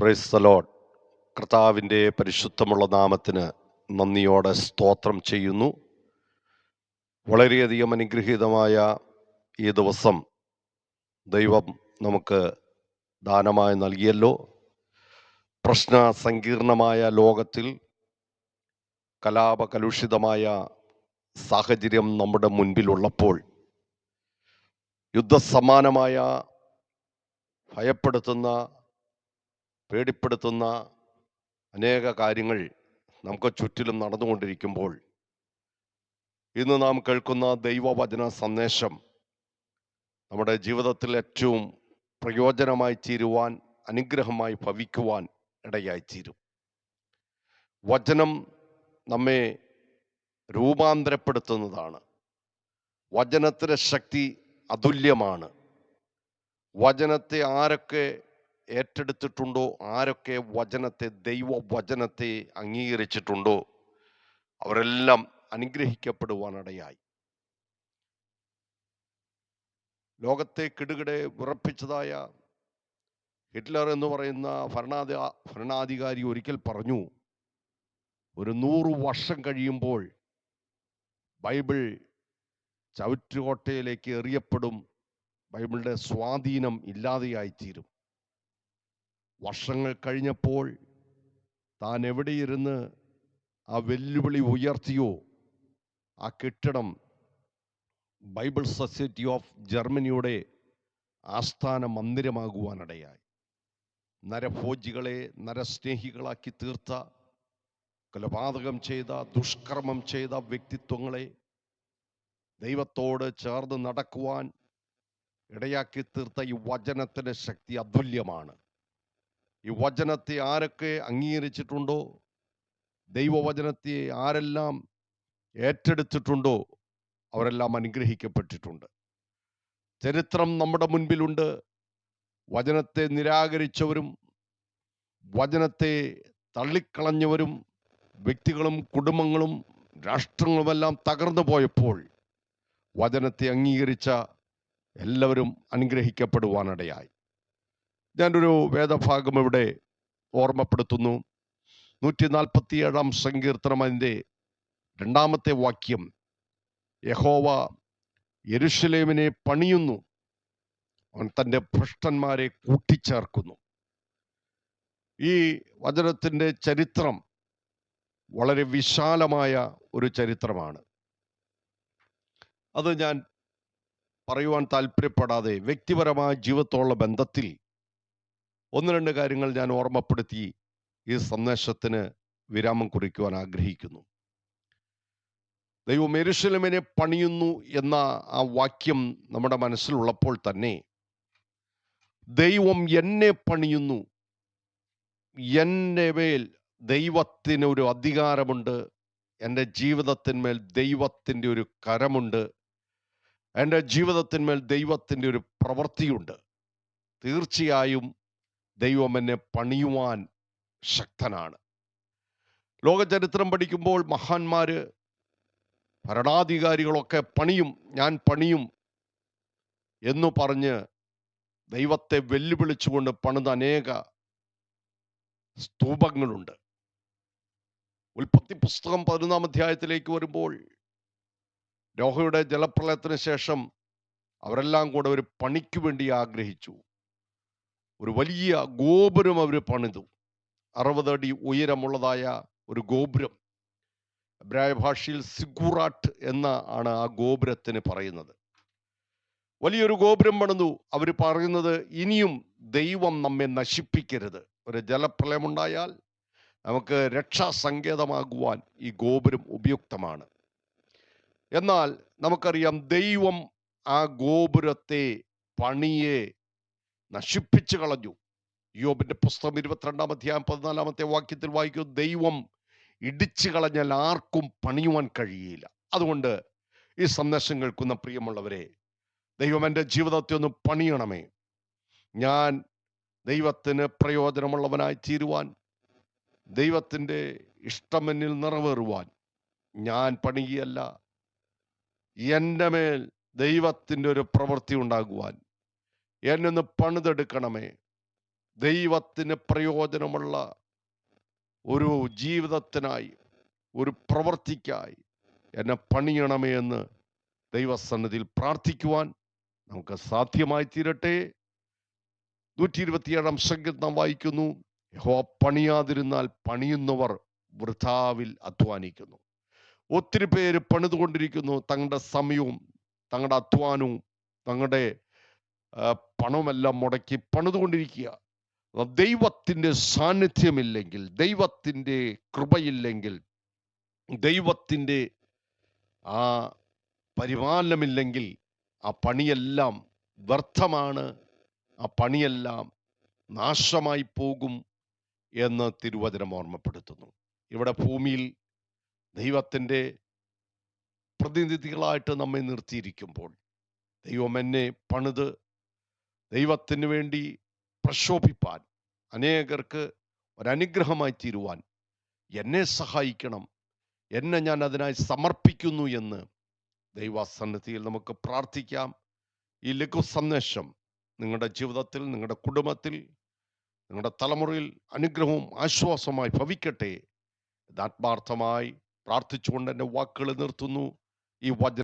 Price load കർത്താവിന്റെ പരിശുദ്ധമുള്ള നാമത്തിന് നന്ദിയോടെ സ്തോത്രം ചെയ്യുന്നു. വളരെയധികം അനുഗ്രഹീതമായ ഈ ദിവസം ദൈവം നമുക്ക് ദാനമായി നൽകിയല്ലോ. പ്രശ്ന സങ്കീർണമായ ലോകത്തിൽ കലാപകലുഷിതമായ സാഹചര്യം നമ്മുടെ മുൻപിലുള്ളപ്പോൾ യുദ്ധസമാനമായ ഭയപ്പെടുത്തുന്ന പേടിപ്പെടുത്തുന്ന അനേക കാര്യങ്ങൾ നമുക്ക് ചുറ്റിലും നടന്നുകൊണ്ടിരിക്കുമ്പോൾ ഇന്ന് നാം കേൾക്കുന്ന ദൈവവചന സന്ദേശം നമ്മുടെ ജീവിതത്തിൽ ഏറ്റവും പ്രയോജനമായി തീരുവാൻ അനുഗ്രഹമായി ഭവിക്കുവാൻ ഇടയായി തീരും വചനം നമ്മെ രൂപാന്തരപ്പെടുത്തുന്നതാണ്. വചനത്തിന്റെ ശക്തി അതുല്യമാണ്. വചനത്തെ ആരൊക്കെ ഏറ്റെടുത്തിട്ടുണ്ടോ? ആരൊക്കെ വചനത്തെ ദൈവ വചനത്തെ അംഗീകരിച്ചിട്ടുണ്ടോ? അവരെല്ലാം അനുഗ്രഹിക്കപ്പെടുവാനിടയായി. ലോകത്തെ കിടുകിടെ വിറപ്പിച്ചതായ ഹിറ്റ്ലർ എന്ന് പറയുന്ന ഭരണാധി ഭരണാധികാരി ഒരിക്കൽ പറഞ്ഞു ഒരു നൂറു വർഷം കഴിയുമ്പോൾ ബൈബിൾ ചവിറ്റുകോട്ടയിലേക്ക് എറിയപ്പെടും. ബൈബിളിന്റെ സ്വാധീനം ഇല്ലാതെയായിത്തീരും. വർഷങ്ങൾ കഴിഞ്ഞപ്പോൾ താൻ എവിടെയിരുന്ന് ആ വെല്ലുവിളി ഉയർത്തിയോ? ആ കെട്ടിടം ബൈബിൾ സൊസൈറ്റി ഓഫ് ജർമ്മനിയുടെ ആസ്ഥാന മന്ദിരമാകുവാനിടയായി. നരഭോജികളെ നരസ്നേഹികളാക്കി തീർത്ത കൊലപാതകം ചെയ്ത ദുഷ്കർമ്മം ചെയ്ത വ്യക്തിത്വങ്ങളെ ദൈവത്തോട് ചേർന്ന് നടക്കുവാൻ ഇടയാക്കി തീർത്ത ഈ വചനത്തിന്റെ ശക്തി അതുല്യമാണ്. ഈ വചനത്തെ ആരൊക്കെ അംഗീകരിച്ചിട്ടുണ്ടോ? ദൈവവചനത്തെ ആരെല്ലാം ഏറ്റെടുത്തിട്ടുണ്ടോ? അവരെല്ലാം അനുഗ്രഹിക്കപ്പെട്ടിട്ടുണ്ട്. ചരിത്രം നമ്മുടെ മുൻപിലുണ്ട്. വചനത്തെ നിരാകരിച്ചവരും വചനത്തെ തള്ളിക്കളഞ്ഞവരും വ്യക്തികളും കുടുംബങ്ങളും രാഷ്ട്രങ്ങളുമെല്ലാം തകർന്നു പോയപ്പോൾ വചനത്തെ അംഗീകരിച്ച എല്ലാവരും അനുഗ്രഹിക്കപ്പെടുവാനിടയായി. ഞാനൊരു വേദഭാഗം ഇവിടെ ഓർമ്മപ്പെടുത്തുന്നു. നൂറ്റി നാൽപ്പത്തി ഏഴാം സങ്കീർത്തനം അതിന്റെ രണ്ടാമത്തെ വാക്യം. യഹോവ യരുഷലേമിനെ പണിയുന്നു. അവൻ തന്റെ ഭ്രഷ്ടന്മാരെ കൂട്ടിച്ചേർക്കുന്നു. ഈ വചനത്തിന്റെ ചരിത്രം വളരെ വിശാലമായ ഒരു ചരിത്രമാണ്. അത് ഞാൻ പറയുവാൻ താല്പര്യപ്പെടാതെ വ്യക്തിപരമായ ജീവിതത്തോടുള്ള ബന്ധത്തിൽ ഒന്ന് രണ്ട് കാര്യങ്ങൾ ഞാൻ ഓർമ്മപ്പെടുത്തി ഈ സന്ദേശത്തിന് വിരാമം കുറിക്കുവാൻ ആഗ്രഹിക്കുന്നു. ദൈവം എരുശലമിനെ പണിയുന്നു എന്ന ആ വാക്യം നമ്മുടെ മനസ്സിലുള്ളപ്പോൾ തന്നെ ദൈവം എന്നെ പണിയുന്നു. എന്റെ മേൽ ദൈവത്തിന് ഒരു അധികാരമുണ്ട്. എന്റെ ജീവിതത്തിന്മേൽ ദൈവത്തിന്റെ ഒരു കരമുണ്ട്. എന്റെ ജീവിതത്തിന്മേൽ ദൈവത്തിന്റെ ഒരു പ്രവൃത്തിയുണ്ട്. തീർച്ചയായും ദൈവം എന്നെ പണിയുവാൻ ശക്തനാണ്. ലോകചരിത്രം പഠിക്കുമ്പോൾ മഹാന്മാര് ഭരണാധികാരികളൊക്കെ പണിയും ഞാൻ പണിയും എന്നു പറഞ്ഞ് ദൈവത്തെ വെല്ലുവിളിച്ചുകൊണ്ട് പണിത അനേക സ്തൂപങ്ങളുണ്ട്. ഉൽപ്പത്തി പുസ്തകം പതിനൊന്നാം അധ്യായത്തിലേക്ക് വരുമ്പോൾ രോഹയുടെ ജലപ്രളയത്തിന് ശേഷം അവരെല്ലാം കൂടെ ഒരു പണിക്ക് വേണ്ടി ആഗ്രഹിച്ചു. ഒരു വലിയ ഗോപുരം അവർ പണിതു. അറുപതടി ഉയരമുള്ളതായ ഒരു ഗോപുരം. എബ്രായ ഭാഷയിൽ സിഗുറാട്ട് എന്ന ആണ് ആ ഗോപുരത്തിന് പറയുന്നത്. വലിയൊരു ഗോപുരം പണിതു. അവർ പറയുന്നത് ഇനിയും ദൈവം നമ്മെ നശിപ്പിക്കരുത്. ഒരു ജലപ്രളയമുണ്ടായാൽ നമുക്ക് രക്ഷാസങ്കേതമാകുവാൻ ഈ ഗോപുരം ഉപയുക്തമാണ്. എന്നാൽ നമുക്കറിയാം ദൈവം ആ ഗോപുരത്തെ പണിയെ നശിപ്പിച്ചു കളഞ്ഞു. യോബിന്റെ പുസ്തകം ഇരുപത്തിരണ്ടാം അധ്യായം പതിനാലാമത്തെ വാക്യത്തിൽ വായിക്കും ദൈവം ഇടിച്ചു കളഞ്ഞാൽ ആർക്കും പണിയുവാൻ കഴിയില്ല. അതുകൊണ്ട് ഈ സന്ദേശം കേൾക്കുന്ന പ്രിയമുള്ളവരെ ദൈവം എന്റെ ജീവിതത്തെ ഒന്ന് പണിയണമേ. ഞാൻ ദൈവത്തിന് പ്രയോജനമുള്ളവനായി തീരുവാൻ ദൈവത്തിന്റെ ഇഷ്ടമെന്നിൽ നിറവേറുവാൻ ഞാൻ പണിയല്ല എന്റെ മേൽ ദൈവത്തിന്റെ ഒരു പ്രവൃത്തി ഉണ്ടാകുവാൻ എന്നെ ഒന്ന് പണിതെടുക്കണമേ. ദൈവത്തിന് പ്രയോജനമുള്ള ഒരു ജീവിതത്തിനായി ഒരു പ്രവൃത്തിക്കായി എന്നെ പണിയണമേ എന്ന് ദൈവസന്നിധിയിൽ പ്രാർത്ഥിക്കുവാൻ നമുക്ക് സാധ്യമായി തീരട്ടെ. നൂറ്റി ഇരുപത്തിയേഴാം സംഗീതം വായിക്കുന്നു. യഹോ പണിയാതിരുന്നാൽ പണിയുന്നവർ വൃഥാവിൽ അധ്വാനിക്കുന്നു. ഒത്തിരി പേര് പണിതുകൊണ്ടിരിക്കുന്നു. തങ്ങളുടെ സമയവും തങ്ങളുടെ അധ്വാനവും തങ്ങളുടെ പണമെല്ലാം മുടക്കി പണിതുകൊണ്ടിരിക്കുക. ദൈവത്തിന്റെ സാന്നിധ്യമില്ലെങ്കിൽ ദൈവത്തിന്റെ കൃപയില്ലെങ്കിൽ ദൈവത്തിന്റെ ആ പരിപാലനമില്ലെങ്കിൽ ആ പണിയെല്ലാം വ്യർത്ഥമാണ്. ആ പണിയെല്ലാം നാശമായി പോകും എന്ന് തിരുവചനം ഓർമ്മപ്പെടുത്തുന്നു. ഇവിടെ ഭൂമിയിൽ ദൈവത്തിന്റെ പ്രതിനിധികളായിട്ട് നമ്മെ നിർത്തിയിരിക്കുമ്പോൾ ദൈവം എന്നെ പണിത് ദൈവത്തിന് വേണ്ടി പ്രശോഭിപ്പാൻ അനേകർക്ക് ഒരനുഗ്രഹമായി തീരുവാൻ എന്നെ സഹായിക്കണം എന്നെ ഞാൻ അതിനായി സമർപ്പിക്കുന്നു എന്ന് ദൈവസന്നിധിയിൽ നമുക്ക് പ്രാർത്ഥിക്കാം. ഈ ലഘു സന്ദേശം നിങ്ങളുടെ ജീവിതത്തിൽ നിങ്ങളുടെ കുടുംബത്തിൽ നിങ്ങളുടെ തലമുറയിൽ അനുഗ്രഹവും ആശ്വാസമായി ഭവിക്കട്ടെ. ആത്മാർത്ഥമായി പ്രാർത്ഥിച്ചുകൊണ്ട് എന്റെ വാക്കുകൾ നിർത്തുന്നു. ഈ വചന